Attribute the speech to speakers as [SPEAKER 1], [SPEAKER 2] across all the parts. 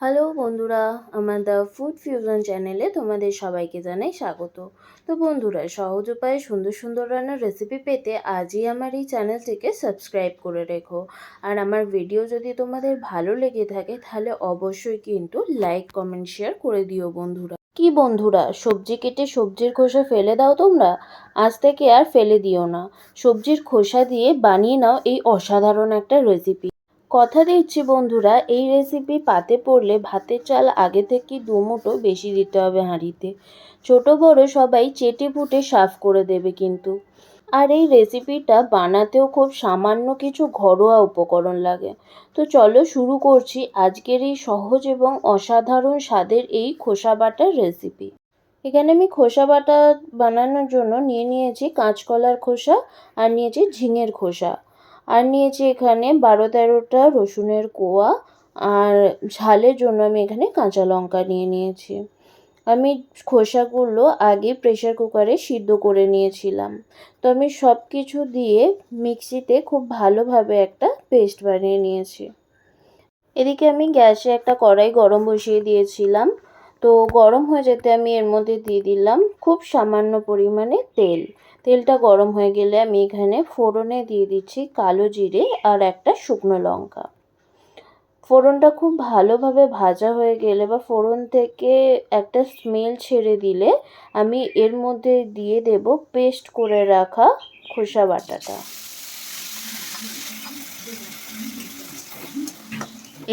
[SPEAKER 1] Hello বন্ধুরা, আমার the food fusion চ্যানেলে তোমাদের সবাইকে জানাই স্বাগত। তো বন্ধুরা, সহজ উপায়ে সুন্দর সুন্দর রান্নার রেসিপি পেতে আজই আমার এই চ্যানেলটিকে সাবস্ক্রাইব করে রেখো। আর আমার ভিডিও যদি তোমাদের ভালো লেগে থাকে, তাহলে অবশ্যই কিন্তু লাইক কমেন্ট শেয়ার করে দিও বন্ধুরা। কি বন্ধুরা, সবজি কেটে সবজির খোসা ফেলে দাও তোমরা? আজ থেকে আর ফেলে দিও না। সবজির খোসা দিয়ে বানিয়ে নাও এই অসাধারণ একটা রেসিপি কথা দিচ্ছি বন্ধুরা, এই রেসিপি পাতে পড়লে ভাতের চাল আগে থেকে দু মুঠো বেশি দিতে হবে হাঁড়িতে। ছোট, বড় সবাই চেটে ফুটে সাফ করে দেবে কিন্তু। আর এই রেসিপিটা বানাতেও খুব সামান্য কিছু ঘরোয়া উপকরণ লাগে। তো চলো শুরু করছি আজকের এই সহজ এবং অসাধারণ স্বাদের এই খোসা বাটার রেসিপি এখানে আমি খোসা বাটা বানানোর জন্য নিয়ে নিয়েছি কাঁচকলার খোসা আর নিয়েছি ঝিঙের খোসা। আর নিয়েছি এখানে বারো তেরোটা রসুনের কোয়া আর ঝালের জন্য আমি এখানে কাঁচা লঙ্কা নিয়ে নিয়েছি। আমি খোসাগুলো আগে প্রেশার কুকারে সিদ্ধ করে নিয়েছিলাম। তো আমি সব কিছু দিয়ে মিক্সিতে খুব ভালোভাবে একটা পেস্ট বানিয়ে নিয়েছি। এদিকে আমি গ্যাসে একটা কড়াই গরম বসিয়ে দিয়েছিলাম। তো গরম হয়ে যেতে আমি এর মধ্যে দিয়ে দিলাম খুব সামান্য পরিমাণে তেল। তেলটা গরম হয়ে গেলে আমি এখানে ফোড়নে দিয়ে দিচ্ছি কালো জিরে আর একটা শুকনো লঙ্কা। ফোড়নটা খুব ভালোভাবে ভাজা হয়ে গেলে বা ফোড়ন থেকে একটা স্মেল ছেড়ে দিলে আমি এর মধ্যে দিয়ে দেব পেস্ট করে রাখা খোসা বাটাটা।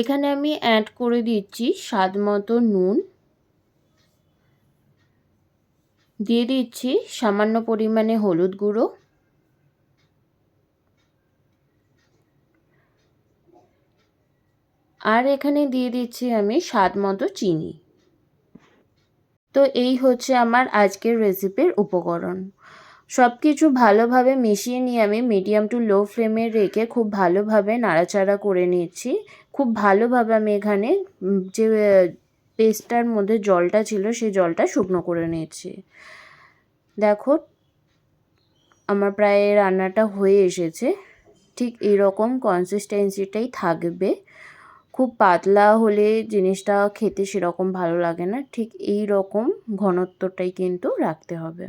[SPEAKER 1] এখানে আমি অ্যাড করে দিচ্ছি স্বাদ মতো নুন। দিয়ে দিচ্ছি সামান্য পরিমাণে হলুদ গুঁড়ো। আর এখানে দিয়ে দিচ্ছি আমি স্বাদ মতো চিনি। তো এই হচ্ছে আমার আজকের রেসিপির উপকরণ। সব কিছু ভালোভাবে মিশিয়ে নিয়ে আমি মিডিয়াম টু লো ফ্লেমে রেখে খুব ভালোভাবে নাড়াচাড়া করে নিচ্ছি। খুব ভালোভাবে আমি এখানে যে পেস্টটার মধ্যে জলটা ছিল, সেই জলটা শুকনো করে নিয়েছি। দেখো, আমার প্রায় রান্নাটা হয়ে এসেছে। ঠিক এরকম কনসিস্টেন্সিটাই থাকবে। খুব পাতলা হলে জিনিসটা খেতে সেরকম ভালো লাগে না। ঠিক এই রকম ঘনত্বটাই কিন্তু রাখতে হবে।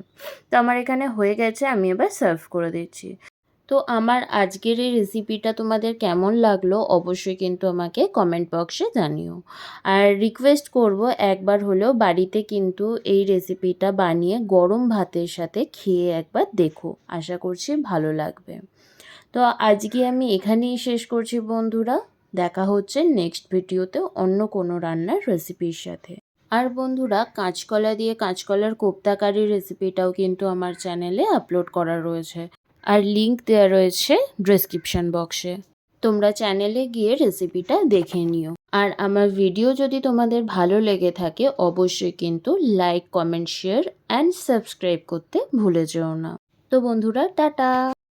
[SPEAKER 1] তো আমার এখানে হয়ে গেছে, আমি এবার সার্ভ করে দিচ্ছি। তো আমার আজকের এই রেসিপিটা তোমাদের কেমন লাগল অবশ্যই কিন্তু আমাকে কমেন্ট বক্সে জানিও। আর রিকোয়েস্ট করব একবার হলেও বাড়িতে কিন্তু এই রেসিপিটা বানিয়ে গরম ভাতের সাথে খেয়ে একবার দেখো। আশা করছি ভালো লাগবে। তো আজকে আমি এখানেই শেষ করছি বন্ধুরা। দেখা হচ্ছে নেক্সট ভিডিওতে অন্য কোনো রান্নার রেসিপির সাথে। আর বন্ধুরা, কাঁচকলা দিয়ে কাঁচকলার কোপ্তাকারি রেসিপিটাও কিন্তু আমার চ্যানেলে আপলোড করা রয়েছে। আর লিংক দেওয়া রয়েছে ডেসক্রিপশন বক্সে তোমরা চ্যানেলে গিয়ে রেসিপিটা দেখে নিও। আর আমার ভিডিও যদি তোমাদের ভালো লেগে থাকে, অবশ্যই কিন্তু like comment share and subscribe করতে ভুলে যেও না। তো বন্ধুরা, টাটা!